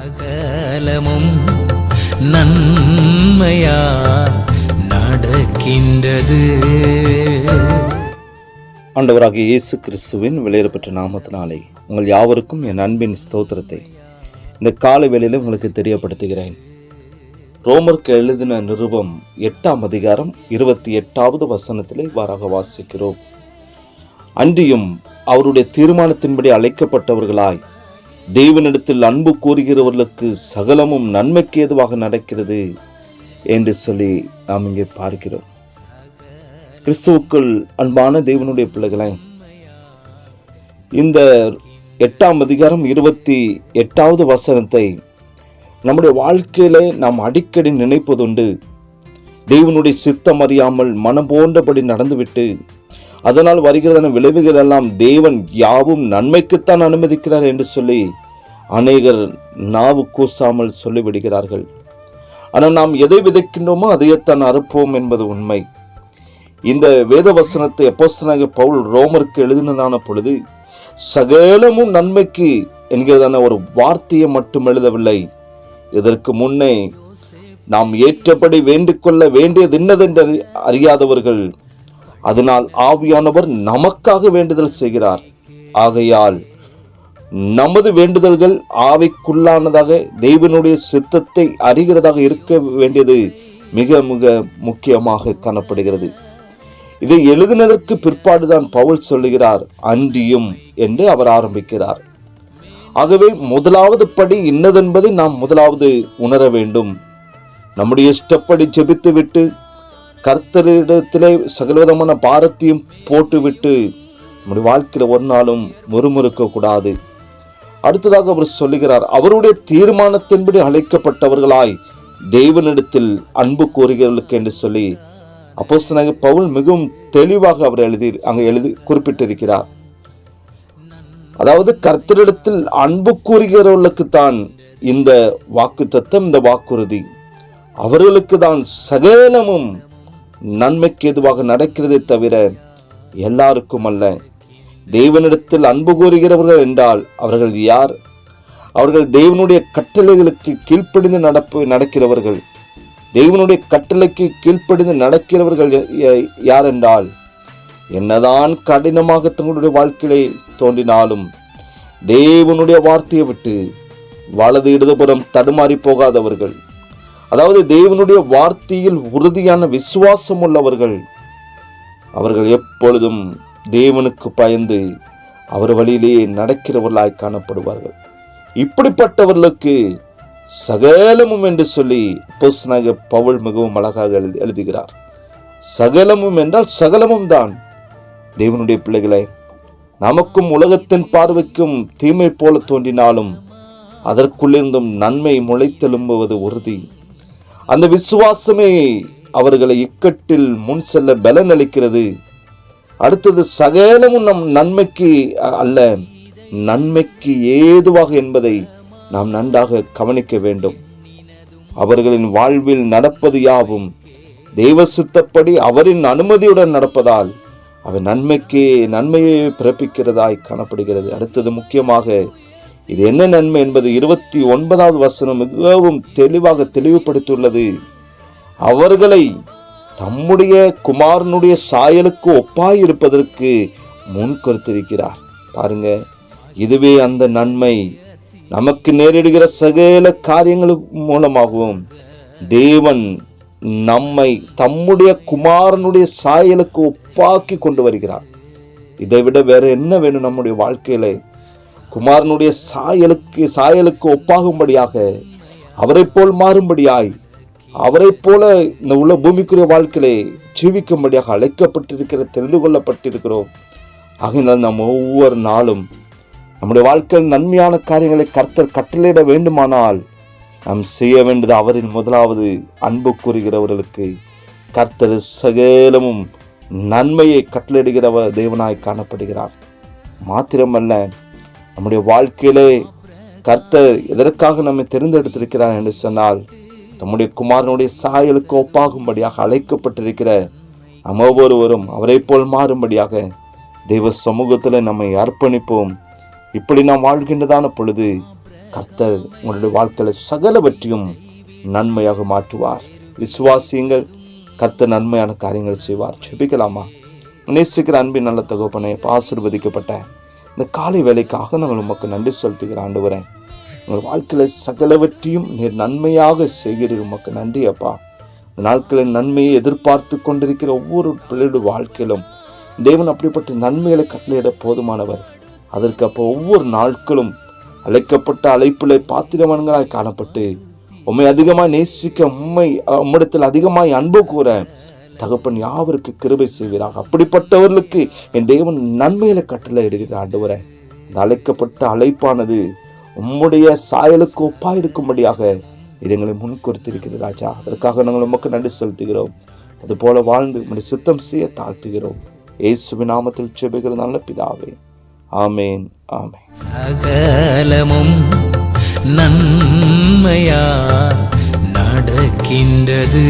சகலமும் நன்மையா நடக்கின்றது. ஆண்டவராக இயேசு கிறிஸ்துவின் வெளியேறப்பெற்ற நாமத்தினாலே உங்கள் யாவருக்கும் என் அன்பின் ஸ்தோத்திரத்தை. இந்த கால வேளையில் உங்களுக்கு தெரியப்படுத்துகிறேன். ரோமருக்கு எழுதின நிருபம் எட்டாம் அதிகாரம் இருபத்தி எட்டாவது வசனத்திலே இவ்வாறாக வாசிக்கிறோம். அன்றியும் அவருடைய தீர்மானத்தின்படி அழைக்கப்பட்டவர்களாய் தேவனிடத்தில் அன்பு கூறுகிறவர்களுக்கு சகலமும் நன்மைக்கு ஏதுவாக நடக்கிறது என்று சொல்லி நாம் இங்கே பார்க்கிறோம். கிறிஸ்துவுக்குள் அன்பான தேவனுடைய பிள்ளைகளே இந்த எட்டாம் அதிகாரம் இருபத்தி எட்டாவது வசனத்தை நம்முடைய வாழ்க்கையிலே நாம் அடிக்கடி நினைப்பதுண்டு. தேவனுடைய சித்தம் அறியாமல் மனம் போன்றபடி நடந்துவிட்டு அதனால் வருகிறதான விளைவுகள் எல்லாம் தேவன் யாவும் நன்மைக்குத்தான் அனுமதிக்கிறார் என்று சொல்லி அநேகர் நாவு கூசாமல் சொல்லிவிடுகிறார்கள். ஆனால் நாம் எதை விதைக்கின்றோமோ அதையத்தான் அறுப்போம் என்பது உண்மை. இந்த வேத வசனத்தை அப்போஸ்தலனாகிய பவுல் ரோமருக்கு எழுதினதான பொழுது சகலமும் நன்மைக்கு என்கிறதான ஒரு வார்த்தையை மட்டும் எழுதவில்லை. இதற்கு முன்னே நாம் ஏற்றபடி வேண்டிக்கொள்ள வேண்டியது என்னதென்று அறியாதவர்கள் அதனால் ஆவியானவர் நமக்காக வேண்டுதல் செய்கிறார். ஆகையால் நமது வேண்டுதல்கள் ஆவிக்குள்ளானதாக தெய்வனுடைய சித்தத்தை அறிகிறதாக இருக்க வேண்டியது மிக மிக முக்கியமாக காணப்படுகிறது. இதை எழுதினதற்கு பிற்பாடுதான் பவுல் சொல்லுகிறார் அன்றியும் என்று அவர் ஆரம்பிக்கிறார். ஆகவே முதலாவது படி இன்னதென்பதை நாம் முதலாவது உணர வேண்டும். நம்முடைய இஷ்டப்படி ஜெபித்துவிட்டு கர்த்தரிடத்திலே சகலவிதமான பாரத்தையும் போட்டுவிட்டு நம்முடைய வாழ்க்கையில் ஒரு நாளும் முறுமுறுக்க கூடாது. அடுத்ததாக அவர் சொல்லுகிறார் அவருடைய தீர்மானத்தின்படி அழைக்கப்பட்டவர்களாய் தேவனிடத்தில் அன்பு கூறுகிறவர்களுக்கு என்று சொல்லி அப்போ பவுல் மிகவும் தெளிவாக அவர் எழுதி அங்கே எழுதி குறிப்பிட்டிருக்கிறார். அதாவது கர்த்தரிடத்தில் அன்பு கூறுகிறவர்களுக்கு தான் இந்த வாக்கு தத்துவம் இந்த வாக்குறுதி. அவர்களுக்கு தான் சகலமும் நன்மைக்கு எதுவாக நடக்கிறதே தவிர எல்லாருக்கும் அல்ல. தேவனிடத்தில் அன்பு கூறுகிறவர்கள் என்றால் அவர்கள் யார்? அவர்கள் தேவனுடைய கட்டளைகளுக்கு கீழ்ப்படிந்து நடப்பு நடக்கிறவர்கள். தேவனுடைய கட்டளைக்கு கீழ்ப்படிந்து நடக்கிறவர்கள் யார் என்றால் என்னதான் கடினமாக தங்களுடைய வாழ்க்கையை தோன்றினாலும் தேவனுடைய வார்த்தையை விட்டு வலது இடதுபுறம் தடுமாறி போகாதவர்கள். அதாவது தேவனுடைய வார்த்தையில் உறுதியான விசுவாசம் உள்ளவர்கள் அவர்கள் எப்பொழுதும் தேவனுக்கு பயந்து அவர் வழியிலேயே நடக்கிறவர்களாய் காணப்படுவார்கள். இப்படிப்பட்டவர்களுக்கு சகலமும் என்று சொல்லி அப்போஸ்தலனாகிய பவுல் மிகவும் அழகாக எழுதி எழுதுகிறார். சகலமும் என்றால் சகலமும் தான். தேவனுடைய பிள்ளைகளை நமக்கும் உலகத்தின் பார்வைக்கும் தீமை போல தோன்றினாலும் அதற்குள்ளிருந்தும் நன்மை முளைத்தெலும்புவது உறுதி. அந்த விசுவாசமே அவர்களை இக்கட்டில் முன் செல்ல பலன் அளிக்கிறது அடுத்தது சகலமும் நம் நன்மைக்கு அல்ல நன்மைக்கு ஏதுவாக என்பதை நாம் நன்றாக கவனிக்க வேண்டும். அவர்களின் வாழ்வில் நடப்பது யாவும் தெய்வ சித்தப்படி அவரின் அனுமதியுடன் நடப்பதால் அவை நன்மைக்கு நன்மையை பிறப்பிக்கிறதாய் காணப்படுகிறது. அடுத்தது முக்கியமாக இது என்ன நன்மை என்பது இருபத்தி ஒன்பதாவது வசனம் மிகவும் தெளிவாக தெளிவுபடுத்தியுள்ளது. அவர்களை தம்முடைய குமாரனுடைய சாயலுக்கு ஒப்பாய் இருப்பதற்கு முன் கொடுத்திருக்கிறார் பாருங்க இதுவே அந்த நன்மை. நமக்கு நேரிடுகிற சகல காரியங்கள் மூலமாகவும் தேவன் நம்மை தம்முடைய குமாரனுடைய சாயலுக்கு ஒப்பாக்கி கொண்டு வருகிறார். இதை விட வேற என்ன வேணும் நம்முடைய வாழ்க்கையில? குமாரனுடைய சாயலுக்கு சாயலுக்கு ஒப்பாகும்படியாக அவரைப் போல் மாறும்படியாய் அவரைப் போல இந்த உள்ள பூமிக்குரிய வாழ்க்கையிலே ஜீவிக்கும்படியாக அழைக்கப்பட்டிருக்கிற தெரிந்து கொள்ளப்பட்டிருக்கிறோம். ஆகையினால் நாம் ஒவ்வொரு நாளும் நம்முடைய வாழ்க்கையில் நன்மையான காரியங்களை கர்த்தர் கட்டளையிட வேண்டுமானால் நாம் செய்ய வேண்டியது அவரின் முதலாவது அன்பு கூறுகிறவர்களுக்கு கர்த்தர் சகலமும் நன்மையை கட்டளையிடுகிறவர் தேவனாய் காணப்படுகிறார். மாத்திரமல்ல நம்முடைய வாழ்க்கையிலே கர்த்தர் எதற்காக நம்மை தேர்ந்தெடுத்திருக்கிறார் என்று சொன்னால் தம்முடைய குமாரனுடைய சாயலுக்கு ஒப்பாகும்படியாக அழைக்கப்பட்டிருக்கிற நம்ம ஒவ்வொருவரும் அவரைப் போல் மாறும்படியாக தெய்வ சமூகத்தில் நம்மை அர்ப்பணிப்போம். இப்படி நாம் வாழ்கின்றதான பொழுது கர்த்தர் உங்களுடைய வாழ்க்கையில் சகலவற்றையும் நன்மையாக மாற்றுவார். விசுவாசியங்கள் கர்த்தர் நன்மையான காரியங்கள் செய்வார். செபிக்கலாமா நேசிக்கிற அன்பின் நல்ல தகப்பனை ஆசிர்வதிக்கப்பட்ட இந்த காலை வேலைக்காக நாங்கள் உமக்கு நன்றி செலுத்துகிற ஆண்டு வரேன் உங்கள் வாழ்க்கையில் சகலவற்றையும் நீர் நன்மையாக செய்கிறீர். உமக்கு நன்றி அப்பா. இந்த நாட்களில் நன்மையை எதிர்பார்த்து கொண்டிருக்கிற ஒவ்வொரு பிள்ளையோட வாழ்க்கையிலும் தேவன் அப்படிப்பட்ட நன்மைகளை கட்டளையிட போதுமானவர். அதற்கு அப்போ ஒவ்வொரு நாட்களும் அழைக்கப்பட்ட அழைப்பிலே பாத்திரவான்களாய் காணப்பட்டு உண்மை அதிகமாக நேசிக்க உண்மை உம்மிடத்தில் அதிகமாய் அன்பு கூற தகப்பன் யாவருக்கு கிருபை செய்வீராக? அப்படிப்பட்டவர்களுக்கு என் தேவன் நன்மையில கட்டளை இடுகிற ஆண்டவரே. இந்த அழைக்கப்பட்ட அழைப்பானது உம்முடைய சாயலுக்கு ஒப்பாக இருக்கும்படியாக இது எங்களை முன்குறித்திருக்கிறது ராஜா. அதற்காக நாங்கள் உமக்கு நன்றி செலுத்துகிறோம். அதுபோல வாழ்ந்து உம்முடைய சுத்தம் செய்ய தாழ்த்துகிறோம். இயேசுவி நாமத்தில் செபிக்கிற நல்ல பிதாவே. ஆமேன் ஆமேன். சகலமும் நன்மையா நடக்கின்றது.